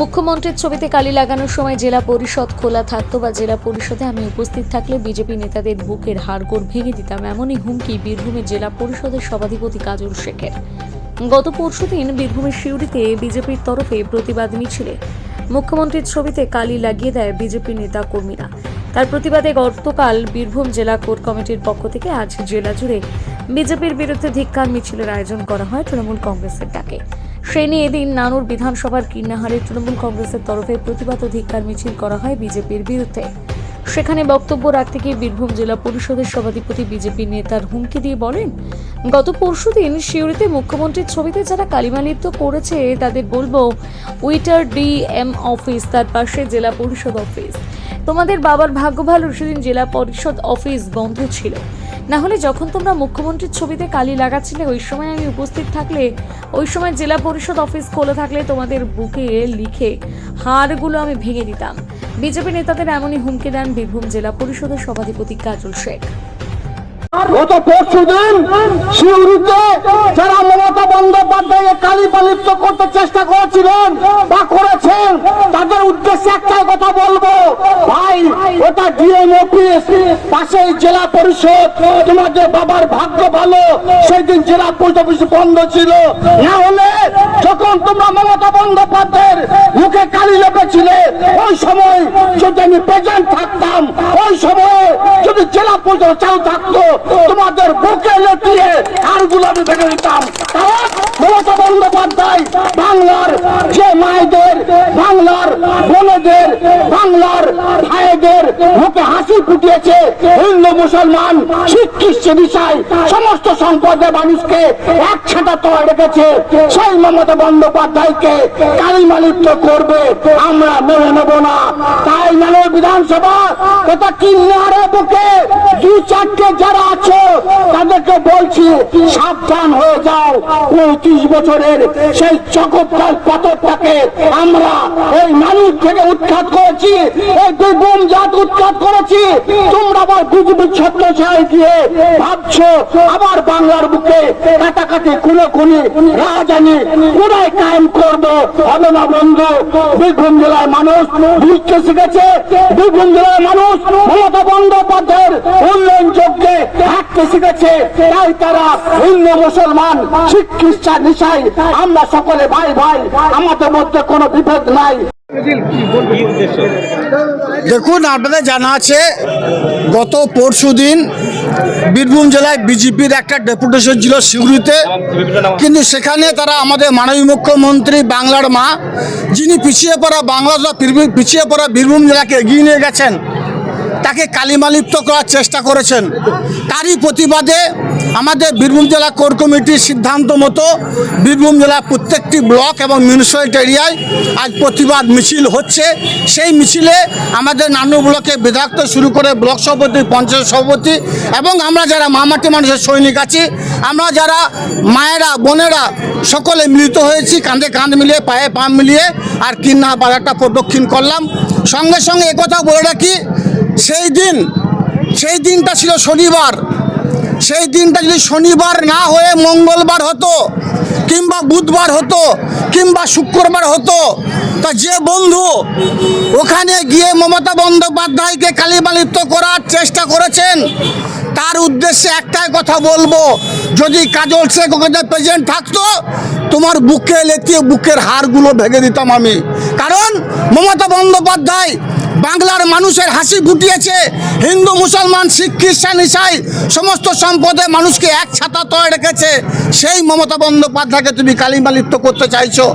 মুখ্যমন্ত্রীর ছবিতে কালি লাগানোর সময় জেলা পরিষদ খোলা থাকতো বা জেলা পরিষদে আমি উপস্থিত থাকলে বিজেপি নেতাদের বুকের হাড়গোড় ভেঙে দিতাম। এমনই হুমকি বীরভূমের জেলা পরিষদের সভাধিপতি কাজল শেখের। গত পরশুদিন বীরভূমের সিউড়িতে বিজেপির তরফে প্রতিবাদ মিছিলে। মুখ্যমন্ত্রীর ছবিতে কালি লাগিয়ে দেয় বিজেপি নেতা কর্মীরা। তার প্রতিবাদে গতকাল বীরভূম জেলা কোর কমিটির পক্ষ থেকে আজ জেলা জুড়ে বিজেপির বিরুদ্ধে ধিক্কার মিছিলের আয়োজন করা হয় তৃণমূল কংগ্রেসের ডাকে। নিয়ে এদিন নানুর বিধানসভার কিন্নাহারে তৃণমূল কংগ্রেসের তরফে প্রতিবাদ ও ধিক্কার মিছিল করা হয় বিজেপির বিরুদ্ধে। সেখানে বক্তব্য রাখতে গিয়ে বীরভূম জেলা পরিষদের সভাধিপতি বিজেপি নেতার হুমকি দিয়ে বলেন, গত পরশুদিন সিউড়িতে মুখ্যমন্ত্রীর ছবিতে যারা কালিমালিপ্ত করেছে, তাদের বলব উইটার ডি এম অফিস তার পাশে জেলা পরিষদ অফিস তোমাদের বাবার ভাগ্য ভালো, সেদিন জেলা পরিষদ অফিস বন্ধ ছিল। না হলে যখন তোমরা মুখ্যমন্ত্রীর ছবিতে কালি লাগাচ্ছিলে, ওই সময় আমি উপস্থিত থাকলে, ওই সময় জেলা পরিষদ অফিস খোলা থাকলে তোমাদের বুকে লিখে হাড়গুলো আমি ভেঙে দিতাম। বিজেপি নেতাদের এমনই হুমকি দেন বীরভূম জেলা পরিষদের সভাধিপতি কাজল শেখ। গত পরশু যারা বন্দ্যোপাধ্যায় কালী পালিপ্ত করতে চেষ্টা করেছিলেন বা করেছেন, তাদের উদ্দেশ্যে একটাই কথা বলব ভাই ওটা ডিএম অফিস পাশেই জেলা পরিষদ। তোমাদের বাবার ভাগ্য ভালো। সেই দিন জেলা পরিষদ অফিস বন্ধ ছিল। না হলে যখন তোমরা মমতা বন্দ্যোপাধ্যায়ের মুখে কালি লেপেছিলে, ওই সময় যদি আমি প্রেজেন্ট থাকতাম, ওই সময় যদি জেলা পরিষদ চালু থাকতো, তোমাদের বুকে লেটিয়ে হাড়গুলো আমি ভেঙে দিতাম। বন্দ্যোপাধ্যায়, বাংলার যে মায়েদের, বাংলার বোনেদের, বাংলার ভাইদের মুখে হাসি ফুটিয়েছে, হিন্দু, মুসলমান, শিখ খ্রিস্টান ইসাই, সমস্ত সম্প্রদায়ের মানুষকে একসাথে তো রেখেছে। সেই মমতা বন্দ্যোপাধ্যায়কে কালিমালিপ্ত করবে, আমরা মেনে নেব না। তাই মানব বিধানসভা তথা কিন্নারে বুকে? দু চারটে যারা আছো, তাদেরকে বলছি, সাবধান হয়ে যাও। পঁয়ত্রিশ বছরের সেই চকৎকার পাথরটাকে আমরা এই মানুষ থেকে উৎখাত করেছি এই দুর্গম জাত উৎখাত করেছি। তোমরা আবার বিজেপি ছত্র ছায় গিয়ে ভাবছ, আবার বাংলার বুকে কাটাকাটি খুনে খুনি রাজানি কোনায় কায়েম করব? হবে না বন্ধু, বীরভূম জেলার মানুষ বুঝতে শিখেছে। বীরভূম জেলার মানুষ মমতা বন্দ্যোপাধ্যায়ের উন্নয়ন যোগ্যে থাকতে শিখেছে। তাই তারা হিন্দু, মুসলমান, শিখ, খ্রিস্টান নিশাই আমরা সকলে ভাই ভাই, আমাদের মধ্যে কোনো বিভেদ নাই। দেখুন, আপনাদের জানা আছে, গত পরশু দিন বীরভূম জেলায় বিজেপির একটা ডেপুটেশন ছিল সিউড়িতে। কিন্তু সেখানে তারা আমাদের মাননীয় মুখ্যমন্ত্রী বাংলার মা, যিনি পিছিয়ে পড়া বাংলা পিছিয়ে পড়া বীরভূম জেলাকে এগিয়ে নিয়ে গেছেন। তাকে কালিমালিপ্ত করার চেষ্টা করেছেন। তারই প্রতিবাদে আমাদের বীরভূম জেলা কোর কমিটির সিদ্ধান্ত মতো বীরভূম জেলার প্রত্যেকটি ব্লক এবং মিউনিসিপ্যালিটি এরিয়ায় আজ প্রতিবাদ মিছিল হচ্ছে। সেই মিছিলে আমাদের নানু ব্লকে বিধায়ক শুরু করে ব্লক সভাপতি, পঞ্চায়েত সভাপতি এবং আমরা যারা মামাটি মানুষের সৈনিক আছি, আমরা যারা মায়েরা, বোনেরা সকলে মিলিত হয়েছি, কাঁধে কাঁধ মিলিয়ে, পায়ে পা মিলিয়ে আর কিন্না বাজারটা প্রদক্ষিণ করলাম। সঙ্গে সঙ্গে একথা বলে রাখি সেই দিন, সেই দিনটা ছিল শনিবার। সেই দিনটা যদি শনিবার না হয়ে মঙ্গলবার হতো, কিংবা বুধবার হতো, কিংবা শুক্রবার হতো, তা যে বন্ধু ওখানে গিয়ে মমতা বন্দ্যোপাধ্যায়কে কালিমালিপ্ত করার চেষ্টা করেছেন, তার উদ্দেশ্যে একটাই কথা বলব, যদি কাজল শেখ ওখানে প্রেজেন্ট থাকতো, তোমার বুকে লেতিয়ে বুকের হাড়গুলো ভেঙে দিতাম আমি। কারণ মমতা বন্দ্যোপাধ্যায় বাংলার মানুষের হাসি ফুটিয়েছে। হিন্দু, মুসলমান, শিখ, খ্রিস্টান, ইসাই, সমস্ত সম্পদের মানুষকে এক ছাতা তয় রেখেছে। সেই মমতা বন্দ্যোপাধ্যায়কে তুমি কালিমালিপ্ত করতে চাইছো।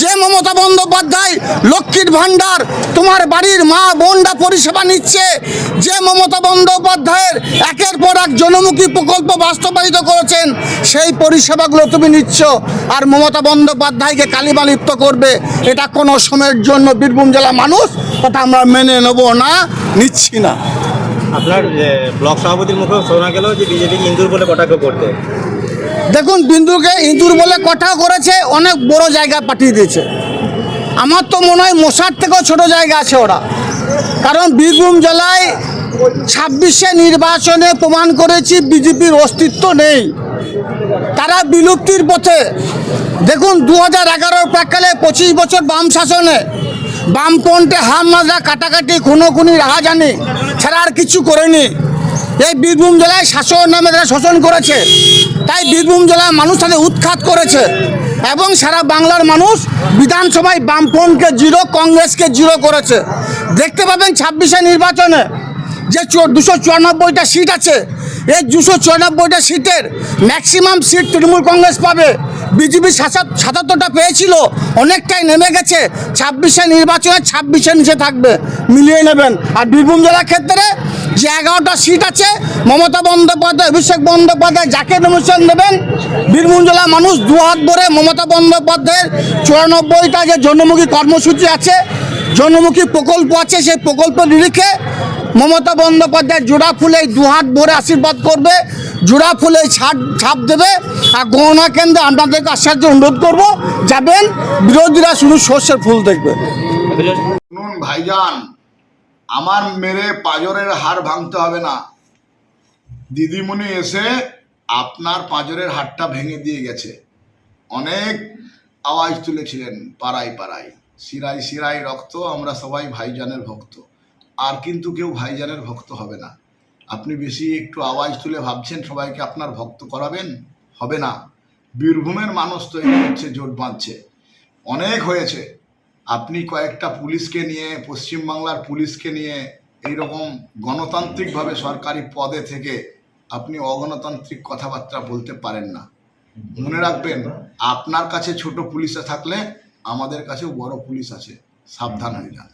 যে মমতা বন্দ্যোপাধ্যায়, লক্ষ্মীর ভাণ্ডার, তোমার বাড়ির মা বোনরা পরিষেবা নিচ্ছে, যে মমতা বন্দ্যোপাধ্যায়ের একের পর এক জনমুখী প্রকল্প বাস্তবায়িত করেছেন, সেই পরিষেবাগুলো তুমি নিচ্ছ আর মমতা বন্দ্যোপাধ্যায়কে কালিমালিপ্ত করবে। এটা কোনো সময়ের জন্য বীরভূম জেলা মানুষ কথা আমরা মেনে নেব না নিচ্ছি না। আপনার ব্লক সভাপতির মুখে শোনা গেল যে বিজেপি ইন্দুর বলে কটাক্ষ করতে। দেখুন বিন্দুকে ইঁদুর বলে কথা করেছে অনেক বড় জায়গা পাঠিয়ে দিয়েছে। আমার তো মনে হয় মশার থেকেও ছোট জায়গা আছে ওরা। কারণ বীরভূম জেলায় ছাব্বিশে নির্বাচনে প্রমাণ করেছি বিজেপির অস্তিত্ব নেই। তারা বিলুপ্তির পথে দেখুন দু হাজার এগারোর প্রাককালে পঁচিশ বছর বাম শাসনে বামপন্থে হাম মাজরা কাটাকাটি খুনোখুনি রাহাজানি, ছাড়া আর কিছু করেনি। এই বীরভূম জেলায় শাসন নামে তারা শোষণ করেছে। তাই বীরভূম জেলার মানুষ তাদের উৎখাত করেছে। এবং সারা বাংলার মানুষ বিধানসভায় বামপন্থকে জিরো, কংগ্রেসকে জিরো করেছে। দেখতে পাবেন ছাব্বিশে নির্বাচনে যে দুশো চুরানব্বইটা সিট আছে এই দুশো চুরানব্বইটা সিটের ম্যাক্সিমাম সিট তৃণমূল কংগ্রেস পাবে। বিজেপি সাতাত্তরটা পেয়েছিল, অনেকটাই নেমে গেছে। ছাব্বিশে নির্বাচনে ছাব্বিশে নিচে থাকবে, মিলিয়ে নেবেন। আর বীরভূম জেলার ক্ষেত্রে যে এগারোটা সিট আছে, মমতা বন্দ্যোপাধ্যায়, অভিষেক বন্দ্যোপাধ্যায় যাকে নমিশন দেবেন, বীরভূম জেলার মানুষ দু হাত ভরে মমতা বন্দ্যোপাধ্যায়ের চুরানব্বইটা যে জনমুখী কর্মসূচি আছে, জনমুখী প্রকল্প আছে, সেই প্রকল্প নিরিখে মমতা বন্দ্যোপাধ্যায় জোড়া ফুলে দু হাত ভরে আশীর্বাদ করবে, জোড়া ফুলে ছাপ ছাপ দেবে, আর গহনা কেন্দ্রে আপনাদেরকে আশ্চর্য অনুরোধ করব, যাবেন, বিরোধীরা শুধু সর্ষের ফুল দেখবে। ভাইজান, আমার মেরে পাঁজরের হাড় ভাঙতে হবে না। দিদিমণি এসে আপনার পাঁজরের হাড়টা ভেঙে দিয়ে গেছে। অনেক আওয়াজ তুলেছিলেন, পাড়ায় পাড়ায়। শিরায় শিরায় রক্ত, আমরা সবাই ভাইজানের ভক্ত। আর কিন্তু কেউ ভাইজানের ভক্ত হবে না। আপনি বেশি একটু আওয়াজ তুলে ভাবছেন, সবাইকে আপনার ভক্ত করাবেন? হবে না। বীরভূমের মানুষ তৈরি হচ্ছে, জোট বাঁধছে। অনেক হয়েছে। আপনি কয়েকটা পুলিশকে নিয়ে, পশ্চিমবাংলার পুলিশকে নিয়ে এইরকম গণতান্ত্রিকভাবে সরকারি পদে থেকে আপনি অগণতান্ত্রিক কথাবার্তা বলতে পারেন না। মনে রাখবেন, আপনার কাছে ছোট পুলিশে থাকলে আমাদের কাছেও বড় পুলিশ আছে। সাবধান হয়ে যান।